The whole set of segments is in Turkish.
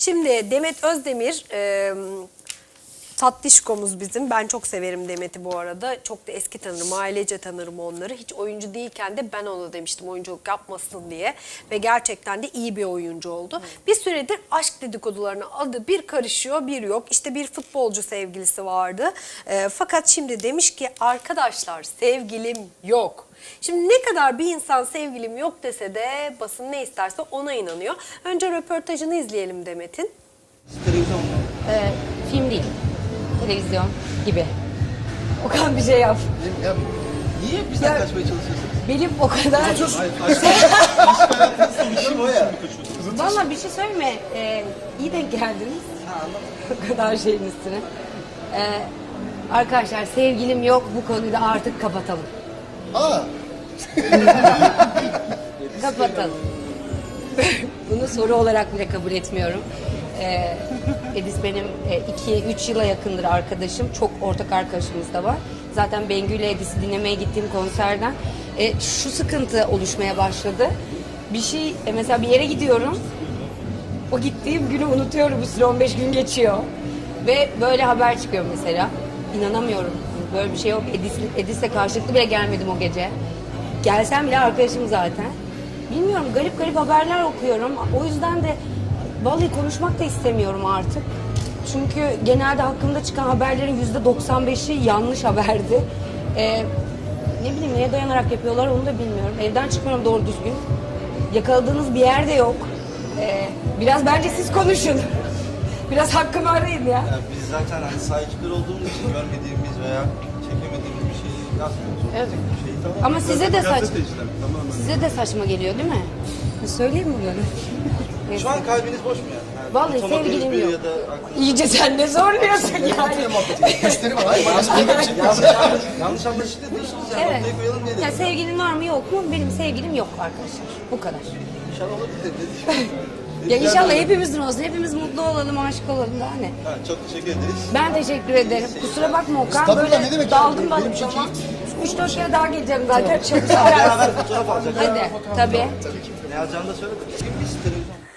Şimdi Demet Özdemir tatlışkomuz bizim. Ben çok severim Demet'i bu arada. Çok da eski tanırım, ailece tanırım onları. Hiç oyuncu değilken de ben ona demiştim oyunculuk yapmasın diye. Ve gerçekten de iyi bir oyuncu oldu. Bir süredir aşk dedikodularına adı bir karışıyor bir yok. İşte bir futbolcu sevgilisi vardı. E, fakat şimdi demiş ki arkadaşlar sevgilim yok. Şimdi ne kadar bir insan sevgilim yok dese de basın ne isterse ona inanıyor. Önce röportajını izleyelim Demet'in. Ee, film değil. Televizyon gibi. Okan bir şey yap. Ya, niye bizden kaçmaya çalışıyorsunuz? Benim o kadar... İşim o ya. Valla bir şey söyleme. Ee, iyi denk geldiniz. o kadar şeyin üstüne. Ee, arkadaşlar sevgilim yok bu konuyu da artık kapatalım. Aa, Kapatalım. Bunu soru olarak bile kabul etmiyorum. Ee, Edis benim 2-3 yıla yakındır arkadaşım. Çok ortak arkadaşımız da var. Zaten Bengü ile Edis'i dinlemeye gittiğim konserden e, şu sıkıntı oluşmaya başladı. Bir şey, e, mesela bir yere gidiyorum. O gittiğim günü unutuyorum. Bir süre 15 gün geçiyor. Ve böyle haber çıkıyor mesela. İnanamıyorum. Böyle bir şey yok. Edis, Edis'le karşılıklı bile gelmedim o gece. Gelsem bile arkadaşım zaten. Bilmiyorum garip garip haberler okuyorum. O yüzden de vallahi konuşmak da istemiyorum artık. Çünkü genelde hakkımda çıkan haberlerin yüzde 95'i yanlış haberdi. Ee, ne bileyim neye dayanarak yapıyorlar onu da bilmiyorum. Evden çıkmıyorum doğru düzgün. Yakaladığınız bir yerde yok. Ee, biraz bence siz konuşun. biraz hakkımı arayın ya. ya biz zaten hani sahipler olduğumuz için görmediğimiz veya çekemediğimiz bir şeyi yazmıyoruz. Evet. Bir şeyi tamam. Ama size de saç Gazeteciler, tamamen. size de saçma geliyor değil mi? Söyleyeyim mi böyle? Şu an kalbiniz boş mu yani? yani Vallahi unutamadığınız sevgilim biri yok. Ya da aklınızda- İyice sen ne zorluyorsun yani. Müşteri var. Hayır, yanlış yanlış, yanlış anlaşıldı diyorsunuz ya. Evet. Ortaya koyalım diye Ya dedim. sevgilin var mı yok mu? Benim sevgilim yok arkadaşlar. Bu kadar. İnşallah olur dedi. Ya inşallah hepimizin olsun. Hepimiz mutlu olalım, aşık olalım daha ne? Ha, çok teşekkür ederiz. Ben teşekkür ederim. Kusura bakma Okan. Estağfurullah, Böyle ne demek daldım ya? ben Benim için zaman. Üç dört kere daha geleceğim zaten. Çalışarak. Beraber fotoğraf alacak. Hadi. Tabii. Ne yazacağını da söyle. Kim televizyon?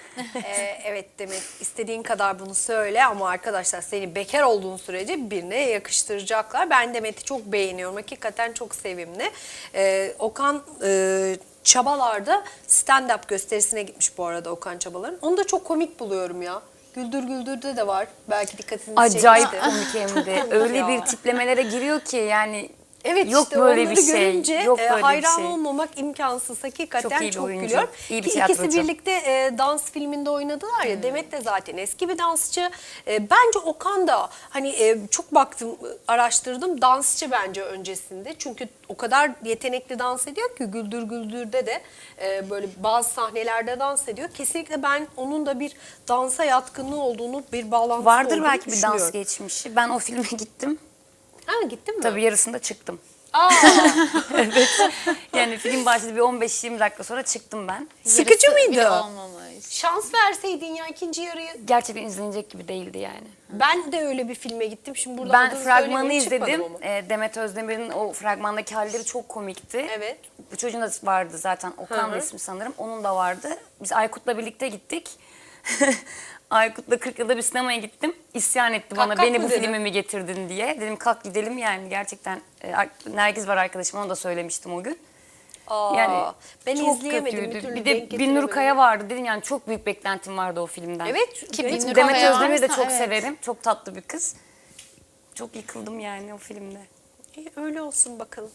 Ee, evet Demet istediğin kadar bunu söyle ama arkadaşlar seni bekar olduğun sürece birine yakıştıracaklar. Ben Demet'i çok beğeniyorum. Hakikaten çok sevimli. Ee, Okan e, Çabalar'da stand-up gösterisine gitmiş bu arada Okan Çabalar'ın. Onu da çok komik buluyorum ya. Güldür Güldür'de de var. Belki dikkatinizi Acayip çekmiştir. komik hem de. Öyle bir tiplemelere giriyor ki yani Evet yok işte böyle onları bir şey. görünce yok e, böyle hayran bir şey. olmamak imkansız. Hakikaten Çok çok, iyi bir oyuncu, gülüyorum. iyi bir Ki ikisi tiyatrocu. birlikte e, dans filminde oynadılar ya. Demet de zaten eski bir dansçı. E, bence Okan da hani e, çok baktım araştırdım dansçı bence öncesinde. Çünkü o kadar yetenekli dans ediyor ki Güldür Güldür'de de e, böyle bazı sahnelerde dans ediyor. Kesinlikle ben onun da bir dansa yatkınlığı olduğunu bir bağlantısı Vardır olduğunu belki bir dans geçmişi. Ben o filme gittim. Ha gittin mi? Tabii yarısında çıktım. Aa, Yani film başladı bir 15-20 dakika sonra çıktım ben. sıkıcı Yarısı bile mıydı? olmamış. Şans verseydin ya ikinci yarıyı. Gerçekten izlenecek gibi değildi yani. Ben de öyle bir filme gittim. Şimdi burada Ben adını fragmanı söylemeyeyim, çıkmadım izledim. ama. Ee, Demet Özdemir'in o fragmandaki halleri çok komikti. Evet. Bu çocuğun da vardı zaten. Okan da ismi sanırım. Onun da vardı. Biz Aykut'la birlikte gittik. Aykut'la 40 yılda bir sinemaya gittim. İsyan etti bana kalk beni mı bu dedi? filme mi getirdin diye. Dedim kalk gidelim yani gerçekten. E, Nergiz var arkadaşım onu da söylemiştim o gün. Aa, Yani ben çok izleyemedim. Bir, kötüydü. Bir de Binnur. Kaya vardı dedim yani çok büyük beklentim vardı o filmden. Evet. Ki. Binnur Demet Özdemir'i de çok evet. severim. Çok tatlı bir kız. Çok yıkıldım yani o filmde. İyi, öyle olsun bakalım.